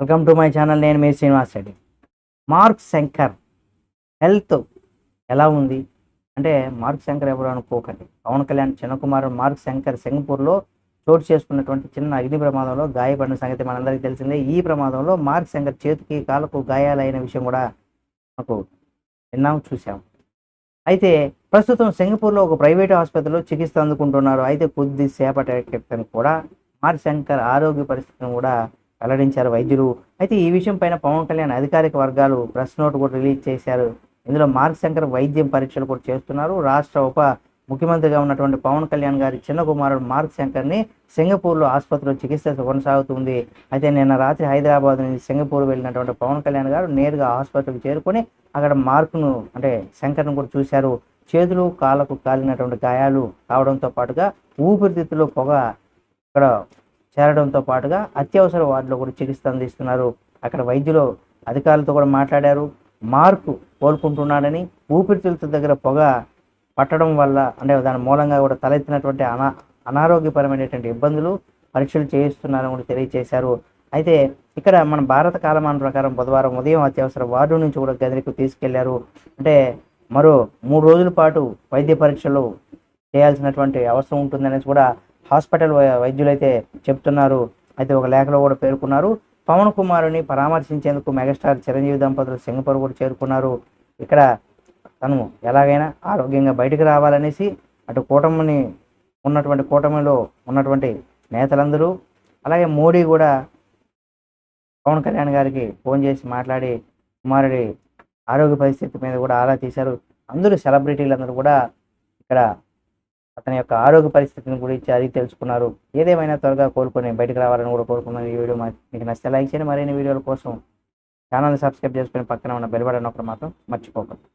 Welcome to my channel నేను మీ Srinivas Reddy. Mark Shankar health ఎలా ఉంది? అంటే మార్క్ శంకర్ ఎవరు అనుకోకండి. పవన్ కళ్యాణ్ చిన్నకుమారు మార్క్ శంకర్ సింగపూర్లో చోటు చేసుకున్నటువంటి చిన్న అగ్ని ప్రమాదంలో గాయపడిన సంగతి మనందరికీ తెలిసిందే. ఈ ప్రమాదంలో మార్క్ శంకర్ చేతికి కాలకు గాయాలైన విషయం కూడా మనకు విన్నాం చూసాం అయితే ప్రస్తుతం సింగపూర్లో ఒక ప్రైవేట్ ఆసుపత్రిలో చికిత్స అందుకుంటున్నారు. అయితే కొద్దిసేపటి క్రితం కూడా మార్క్ శంకర్ ఆరోగ్య పరిస్థితిని కూడా వెల్లడించారు వైద్యులు. అయితే ఈ విషయం పైన పవన్ కళ్యాణ్ అధికారిక వర్గాలు ప్రెస్ నోట్ కూడా రిలీజ్ చేశారు. ఇందులో మార్క్ శంకర్ వైద్యం పరీక్షలు కూడా చేస్తున్నారు. రాష్ట్ర ఉప ముఖ్యమంత్రిగా ఉన్నటువంటి పవన్ కళ్యాణ్ గారి చిన్న కుమారుడు మార్క్ శంకర్ని సింగపూర్లో ఆసుపత్రిలో చికిత్స కొనసాగుతుంది. అయితే నిన్న రాత్రి హైదరాబాద్ నుంచి సింగపూర్ వెళ్ళినటువంటి పవన్ కళ్యాణ్ గారు నేరుగా ఆసుపత్రికి చేరుకొని అక్కడ మార్కును అంటే శంకర్ను కూడా చూశారు. చేతులు కాళ్ళకు కాలినటువంటి గాయాలు కావడంతో పాటుగా ఊపిరితిత్తులో పొగ ఇక్కడ చేరడంతో పాటుగా అత్యవసర వార్డులో కూడా చికిత్స అందిస్తున్నారు. అక్కడ వైద్యులు అధికారులతో కూడా మాట్లాడారు. మార్కు కోలుకుంటున్నాడని ఊపిరితిత్తుల దగ్గర పొగ పట్టడం వల్ల అంటే దాని మూలంగా కూడా తలెత్తినటువంటి అనా అనారోగ్యపరమైనటువంటి ఇబ్బందులు పరీక్షలు చేయిస్తున్నారని కూడా తెలియజేశారు. అయితే ఇక్కడ మన భారత కాలమానం ప్రకారం బుధవారం ఉదయం అత్యవసర వార్డు నుంచి కూడా గదికి తీసుకెళ్ళారు. అంటే మరో మూడు రోజుల పాటు వైద్య పరీక్షలు చేయాల్సినటువంటి అవసరం ఉంటుందనేసి కూడా హాస్పిటల్ వై- వైద్యులు అయితే చెప్తున్నారు. అయితే ఒక లేఖలో కూడా పేర్కొన్నారు. పవన్ కుమారుని పరామర్శించేందుకు మెగాస్టార్ చిరంజీవి దంపతులు సింగపూర్ కూడా చేరుకున్నారు. ఇక్కడ తను ఎలాగైనా ఆరోగ్యంగా బయటకు రావాలనేసి అటు కూటమిని ఉన్నటువంటి కూటమిలో ఉన్నటువంటి నేతలందరూ అలాగే మోడీ కూడా పవన్ కళ్యాణ్ గారికి ఫోన్ చేసి మాట్లాడి కుమారుడి ఆరోగ్య పరిస్థితి మీద కూడా ఆరా తీశారు. అందరూ సెలబ్రిటీలందరూ కూడా ఇక్కడ అతని యొక్క ఆరోగ్య పరిస్థితిని గురించి అది తెలుసుకున్నారు. ఏదేమైనా త్వరగా కోలుకొని బయటకు రావాలని కూడా కోరుకున్నాను ఈ వీడియో మీకు నచ్చితే లైక్ చేయండి. మరిన్ని వీడియోల కోసం ఛానల్ని సబ్స్క్రైబ్ చేసుకుని పక్కన ఉన్న బెల్ బటన్ ఒకటి మాత్రం మర్చిపోకండి.